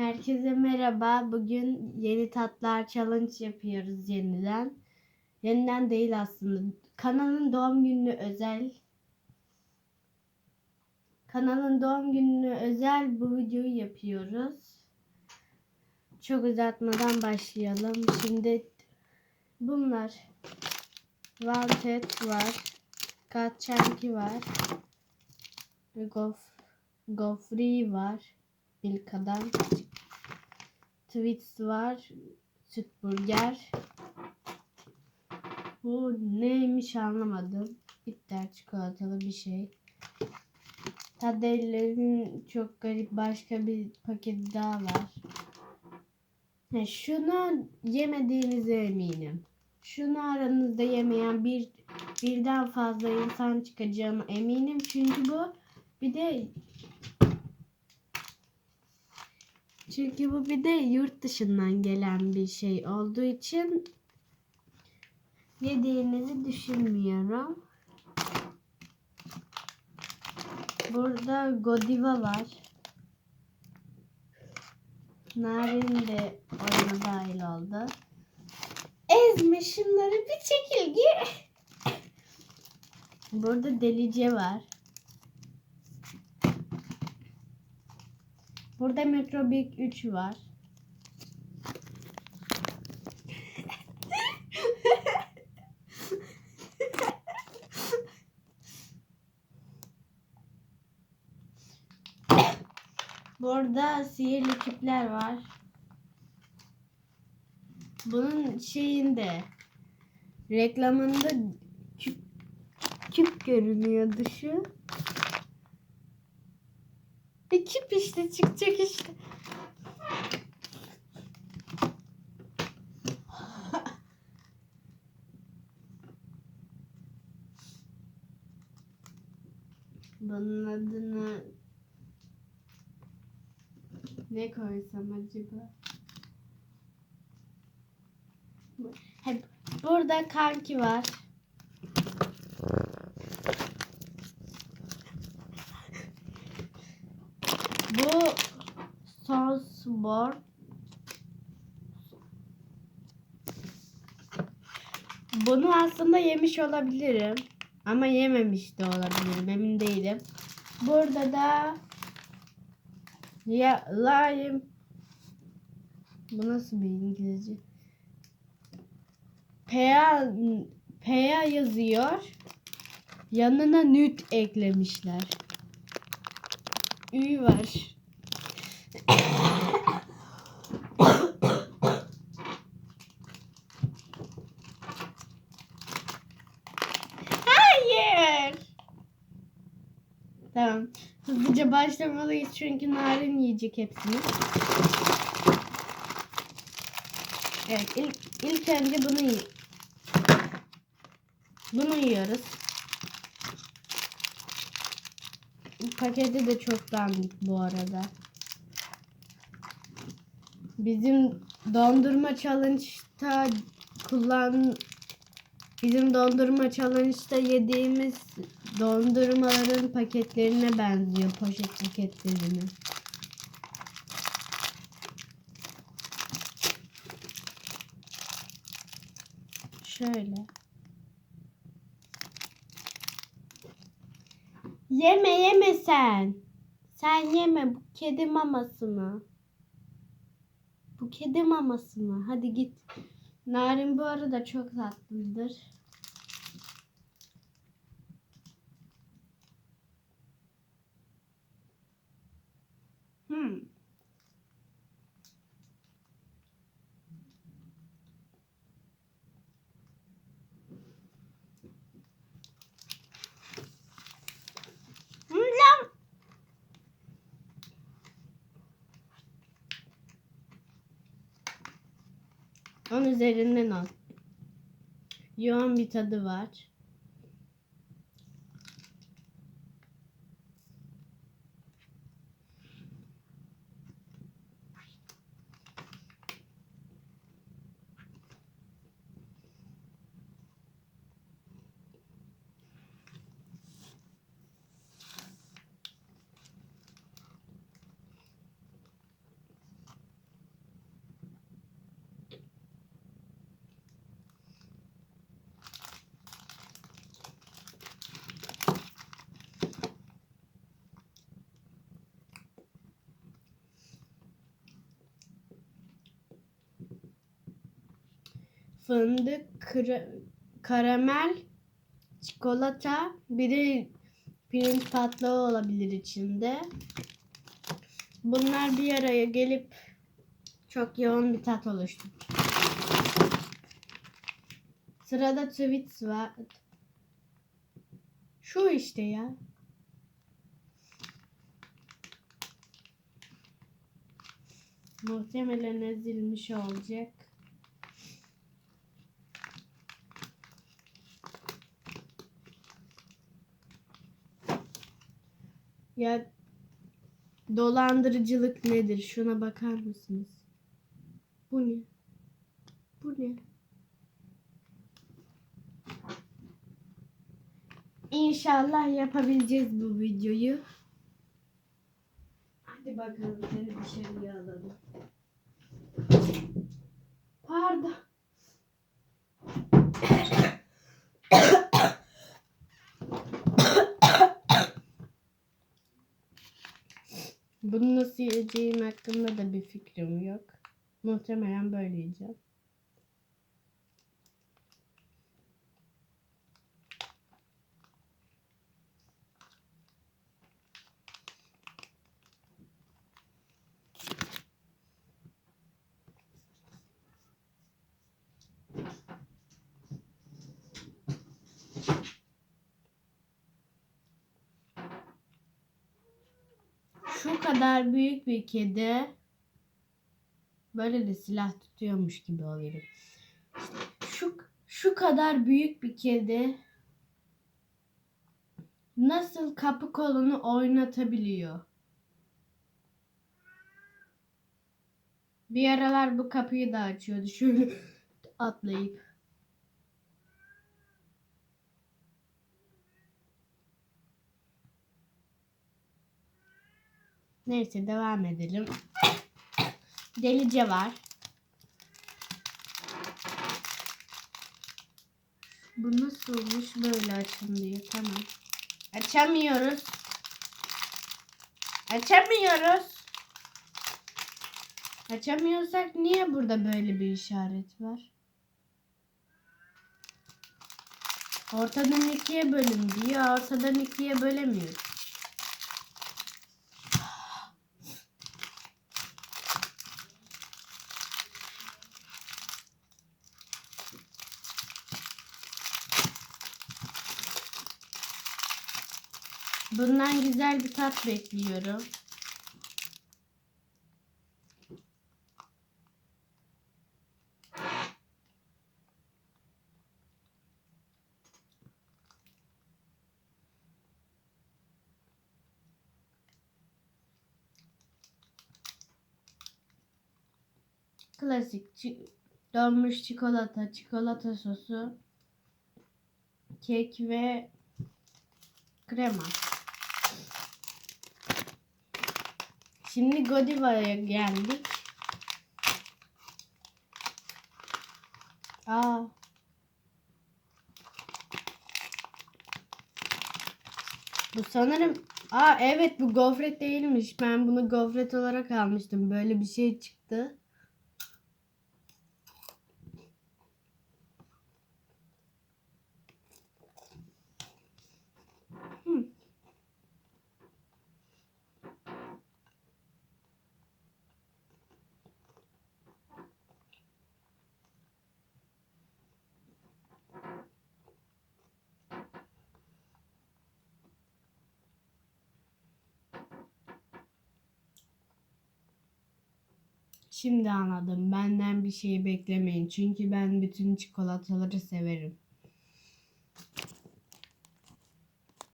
Herkese merhaba. Bugün yeni tatlar challenge yapıyoruz yeniden. Yeniden değil aslında. Kanalın doğum günü özel. Kanalın doğum günü özel bu videoyu yapıyoruz. Çok uzatmadan başlayalım. Şimdi bunlar Wanted var. Kaçanki var. Gof Gofri var. Milka'dan. Twix var. Süt burger. Bu neymiş anlamadım. Bitter çikolatalı bir şey. Tadellerin çok garip başka bir paket daha var. He, şunu yemediğinize eminim. Şunu aranızda yemeyen bir birden fazla insan çıkacağına eminim. Çünkü bu bir de çünkü bu bir de yurt dışından gelen bir şey olduğu için yediğinizi düşünmüyorum. Burada Godiva var. Narin de oyuna dahil oldu. Ezme şunları bir çekilgi. Burada delice var. Burada Metrobik 3 var. Burada sihirli küpler var. Bunun şeyinde reklamında küp, küp görünüyor dışı. Küp işte çıkacak işte. Bunun adını ne koysam acaba? Hep burada kanki var. Bu Sonsborn. Bunu aslında yemiş olabilirim. Ama yememiş de olabilirim. Emin değilim. Burada da ya lime bu nasıl bir İngilizce? Pea Pea yazıyor. Yanına nüt eklemişler. Ü var. Hayır. Tamam. Hızlıca başlamalıyız çünkü narin yiyecek hepsini. Evet ilk, ilk önce bunu yi- bunu yiyoruz. Paketi de çok dandik bu arada. Bizim dondurma challenge'ta kullan bizim dondurma challenge'ta yediğimiz dondurmaların paketlerine benziyor poşet paketlerine. Şöyle. Yeme yeme sen. Sen yeme bu kedi maması mı? Bu kedi maması mı? Hadi git. Narin bu arada çok tatlıdır. Onun üzerinden al. Yoğun bir tadı var. Fındık, kara- karamel, çikolata, bir de pirinç patlağı olabilir içinde. Bunlar bir araya gelip çok yoğun bir tat oluşturur. Sırada Twix var. Şu işte ya. Muhtemelen ezilmiş olacak. Ya dolandırıcılık nedir? Şuna bakar mısınız? Bu ne? Bu ne? İnşallah yapabileceğiz bu videoyu. Hadi bakalım seni dışarıya alalım. Pardon. Bunu nasıl yiyeceğim hakkında da bir fikrim yok. Muhtemelen böyle yiyeceğim. Şu kadar büyük bir kedi böyle de silah tutuyormuş gibi oluyorum. Şu şu kadar büyük bir kedi nasıl kapı kolunu oynatabiliyor? Bir aralar bu kapıyı da açıyordu şöyle atlayıp. Neyse devam edelim. Delice var. Bu nasılmış böyle açılıyor tamam. Açamıyoruz. Açamıyoruz. Açamıyorsak niye burada böyle bir işaret var? Ortadan ikiye bölün diyor. Ortadan ikiye bölemiyoruz. Bundan güzel bir tat bekliyorum. Klasik donmuş çikolata, çikolata sosu, kek ve krema. Şimdi Godiva'ya geldik. Aa. Bu sanırım Aa evet bu gofret değilmiş. Ben bunu gofret olarak almıştım. Böyle bir şey çıktı. Şimdi anladım. Benden bir şey beklemeyin. Çünkü ben bütün çikolataları severim.